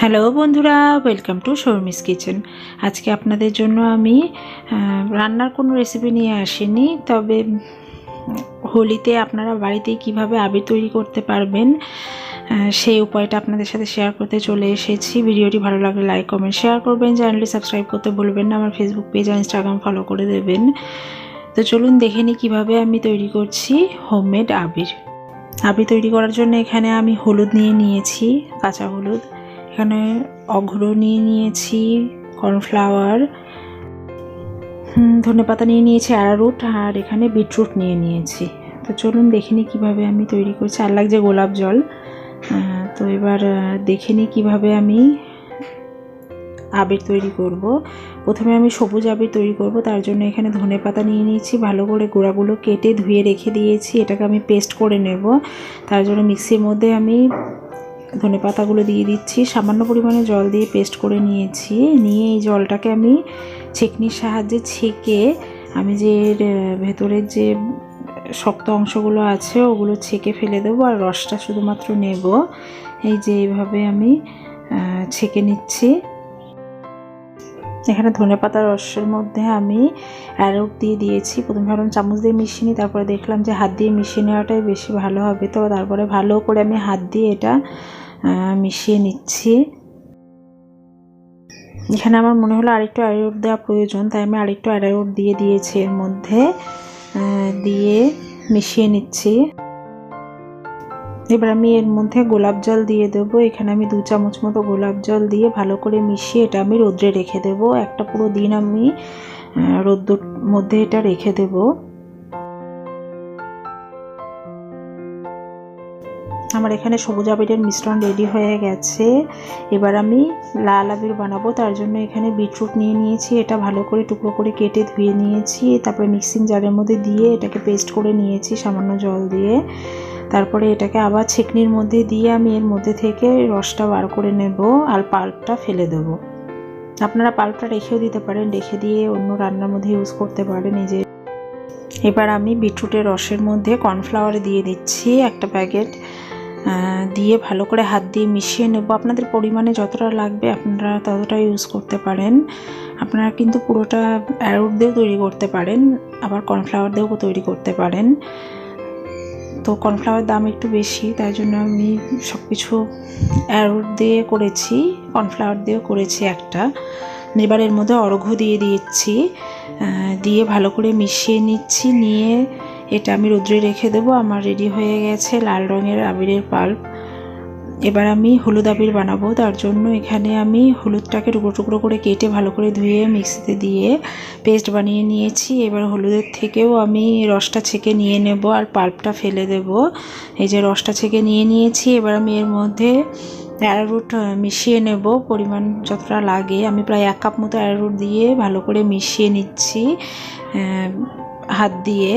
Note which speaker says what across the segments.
Speaker 1: Hello বন্ধুরা welcome to Sharmi's kitchen আজকে আপনাদের জন্য আমি রান্নার কোনো রেসিপি নিয়ে আসিনি, তবে হোলিতে আপনারা বাড়িতে কীভাবে আবির তৈরি করতে পারবেন সেই উপায়টা আপনাদের সাথে শেয়ার করতে চলে এসেছি। ভিডিওটি ভালো লাগলে লাইক কমেন্ট শেয়ার করবেন। চ্যানেলটি সাবস্ক্রাইব করতে বলবেন না, আমার ফেসবুক পেজ আর ইনস্টাগ্রাম ফলো করে দেবেন। তো চলুন দেখে নিই কীভাবে আমি তৈরি করছি হোমমেড আবির। আবির তৈরি করার জন্য এখানে আমি হলুদ নিয়ে নিয়েছি, কাঁচা হলুদ। এখানে অঘ্র নিয়ে নিয়েছি, কর্নফ্লাওয়ার ধনে পাতা নিয়ে নিয়েছি অ্যারারুট আর এখানে বিটরুট নিয়ে নিয়েছি। তো চলুন দেখে নিই কীভাবে আমি তৈরি করছি। আর লাগছে গোলাপ জল। তো এবার দেখে নিই কীভাবে আমি আবির তৈরি করব। প্রথমে আমি সবুজ আবির তৈরি করব। তার জন্য এখানে ধনে পাতা নিয়ে নিয়েছি। ভালো করে গোড়াগুলো কেটে ধুয়ে রেখে দিয়েছি। এটাকে আমি পেস্ট করে নেব। তার জন্য মিক্সির মধ্যে আমি ধনে পাতাগুলো দিয়ে দিচ্ছি, সামান্য পরিমাণে জল দিয়ে পেস্ট করে নিয়েছি। নিয়ে এই জলটাকে আমি ছেঁকনির সাহায্যে ছেঁকে আমি যে ভেতরের যে শক্ত অংশগুলো আছে ওগুলো ছেঁকে ফেলে দেবো আর রসটা শুধুমাত্র নেব। এই যে এইভাবে আমি ছেঁকে নিচ্ছি। এখানে ধনে পাতার রসের মধ্যে আমি অ্যারোট দিয়ে দিয়েছি। প্রথমে ভাবলাম চামচ দিয়ে মিশিয়ে নিই, তারপরে দেখলাম যে হাত দিয়ে মিশিয়ে নেওয়াটাই বেশি ভালো হবে। তো তারপরে ভালো করে আমি হাত দিয়ে এটা মিশিয়ে নিচ্ছি। এখানে আমার মনে হলো আরেকটু অ্যারোট দেওয়া প্রয়োজন, তাই আমি আরেকটু অ্যারোট দিয়ে দিয়েছি এর মধ্যে দিয়ে মিশিয়ে নিচ্ছি। এবার আমি এর মধ্যে গোলাপ জল দিয়ে দেবো। এখানে আমি দু চামচ মতো গোলাপ জল দিয়ে ভালো করে মিশিয়ে এটা আমি রোদ্রে রেখে দেবো। একটা পুরো দিন আমি আহ, রোদ্দুর মধ্যে এটা রেখে দেবো। আমার এখানে সবুজ আবিরের মিশ্রণ রেডি হয়ে গেছে। এবার আমি লাল আবির বানাবো। তার জন্য এখানে বিটরুট নিয়ে নিয়েছি। এটা ভালো করে টুকরো করে কেটে ধুয়ে নিয়েছি। তারপরে মিক্সিং জারের মধ্যে দিয়ে এটাকে পেস্ট করে নিয়েছি সামান্য জল দিয়ে। তারপরে এটাকে আবার ছেকনির মধ্যে দিয়ে আমি এর মধ্যে থেকে রসটা বার করে নেব আর পাল্পটা ফেলে দেবো। আপনারা পাল্পটা রেখেও দিতে পারেন, রেখে দিয়ে অন্য রান্নার মধ্যে ইউজ করতে পারেন। যে এবার আমি বিটরুটের রসের মধ্যে কর্নফ্লাওয়ার দিয়ে দিচ্ছি একটা প্যাকেট। দিয়ে ভালো করে হাত দিয়ে মিশিয়ে নেব। আপনাদের পরিমাণে যতটা লাগবে আপনারা ততটা ইউজ করতে পারেন। আপনারা কিন্তু পুরোটা অ্যারোট দিয়েও তৈরি করতে পারেন, আবার কর্নফ্লাওয়ার দিয়েও তৈরি করতে পারেন। তো কর্নফ্লাওয়ার দাম একটু বেশি তাই জন্য আমি সব কিছু অ্যারোট দিয়ে করেছি কর্নফ্লাওয়ার দিয়েও করেছি একটা। এবার এর মধ্যে অর্ঘ্য দিয়ে আহ, দিয়ে ভালো করে মিশিয়ে নিচ্ছি নিয়ে এটা আমি রোদ্রে রেখে দেবো আমার রেডি হয়ে গেছে লাল রঙের আবিরের পাল্প এবার আমি হলুদ আবির বানাবো তার জন্য এখানে আমি হলুদটাকে টুকরো টুকরো করে কেটে ভালো করে ধুয়ে মিক্সিতে দিয়ে পেস্ট বানিয়ে নিয়েছি। এবার হলুদের থেকেও আমি রসটা ছেঁকে নিয়ে নেব আর পাল্পটা ফেলে দেব। এই যে রসটা ছেঁকে নিয়ে নিয়েছি, এবার আমি এর মধ্যে অ্যারারুট মিশিয়ে নেব। পরিমাণ যতটা লাগে। আমি প্রায় এক কাপ মতো অ্যারারুট দিয়ে ভালো করে মিশিয়ে নিচ্ছি হাত দিয়ে।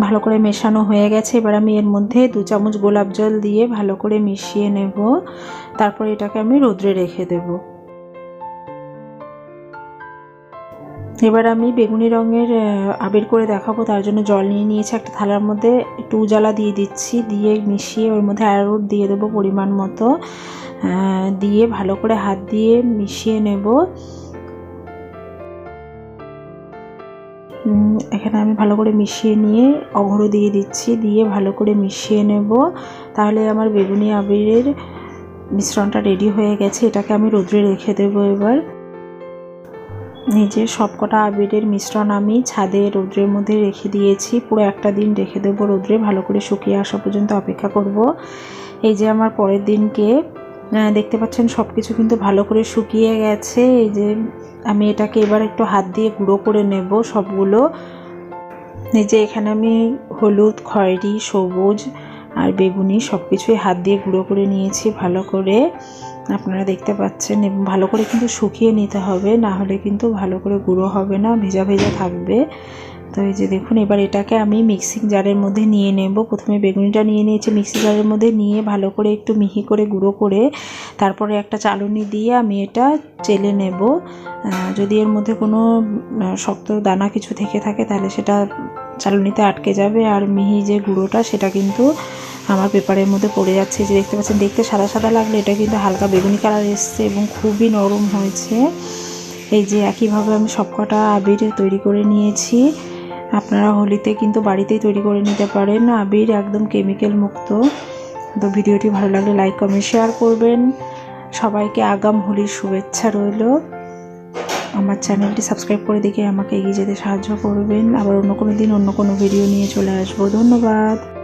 Speaker 1: ভালো করে মেশানো হয়ে গেছে। এবার আমি এর মধ্যে দু চামচ গোলাপ জল দিয়ে ভালো করে মিশিয়ে নেব। তারপর এটাকে আমি রোদ্রে রেখে দেব। এবার আমি বেগুনি রঙের আবির করে দেখাবো। তার জন্য জল নিয়ে নিয়েছি একটা থালার মধ্যে। একটু উজালা দিয়ে দিচ্ছি। দিয়ে মিশিয়ে ওর মধ্যে অ্যারোট দিয়ে দেবো পরিমাণ মতো। দিয়ে ভালো করে হাত দিয়ে মিশিয়ে নেব। এখানে আমি ভালো করে মিশিয়ে নিয়ে অঘ্র দিয়ে দিচ্ছি। দিয়ে ভালো করে মিশিয়ে নেব। তাহলে আমার বেগুনি আবিরের মিশ্রণটা রেডি হয়ে গেছে। এটাকে আমি রোদ্রে রেখে দেবো এবার। নিজে সবকটা আবিরের মিশ্রণ আমি ছাদে রোদ্রের মধ্যে রেখে দিয়েছি। পুরো একটা দিন রেখে দেবো রোদ্রে। ভালো করে শুকিয়ে আসা পর্যন্ত অপেক্ষা করব। এই যে আমার পরের দিনকে দেখতে পাচ্ছেন সব কিছু কিন্তু ভালো করে শুকিয়ে গেছে। এই যে আমি এটাকে এবার একটু হাত দিয়ে গুঁড়ো করে নেব সবগুলো। এই যে এখানে আমি হলুদ, খয়েরি, সবুজ আর বেগুনি সব কিছুই হাত দিয়ে গুঁড়ো করে নিয়েছি ভালো করে। আপনারা দেখতে পাচ্ছেন এবং ভালো করে কিন্তু শুকিয়ে নিতে হবে, না হলে কিন্তু ভালো করে গুঁড়ো হবে না, ভেজা ভেজা থাকবে। তো এই যে দেখুন, এবার এটাকে আমি মিক্সিং জারের মধ্যে নিয়ে নেব। প্রথমে বেগুনিটা নিয়ে নিয়েছি, মিক্সি জারের মধ্যে নিয়ে ভালো করে একটু মিহি করে গুঁড়ো করে তারপরে একটা চালুনি দিয়ে আমি এটা চেলে নেব। যদি এর মধ্যে কোনো শক্ত দানা কিছু থেকে থাকে, তাহলে সেটা চালনিতে আটকে যাবে আর মিহি যে গুঁড়োটা, সেটা কিন্তু আমার পেপারের মধ্যে পড়ে যাচ্ছে। যে দেখতে পাচ্ছেন, দেখতে সাদা সাদা লাগলে এটা কিন্তু হালকা বেগুনি কালার এসছে এবং খুবই নরম হয়েছে। এই যে একইভাবে আমি সবকটা আবির তৈরি করে নিয়েছি। আপনারা হোলিতে কিন্তু বাড়িতেই তৈরি করে নিতে পারেন। আবির একদম কেমিক্যাল মুক্ত। তো ভিডিওটি ভালো লাগলে লাইক কমেন্ট শেয়ার করবেন। সবাইকে আগাম হোলির শুভেচ্ছা রইল। আমার চ্যানেলটি সাবস্ক্রাইব করে দেখে আমাকে এগিয়ে যেতে সাহায্য করবেন। আবার অন্য কোনো দিন অন্য কোনো ভিডিও নিয়ে চলে আসব। ধন্যবাদ।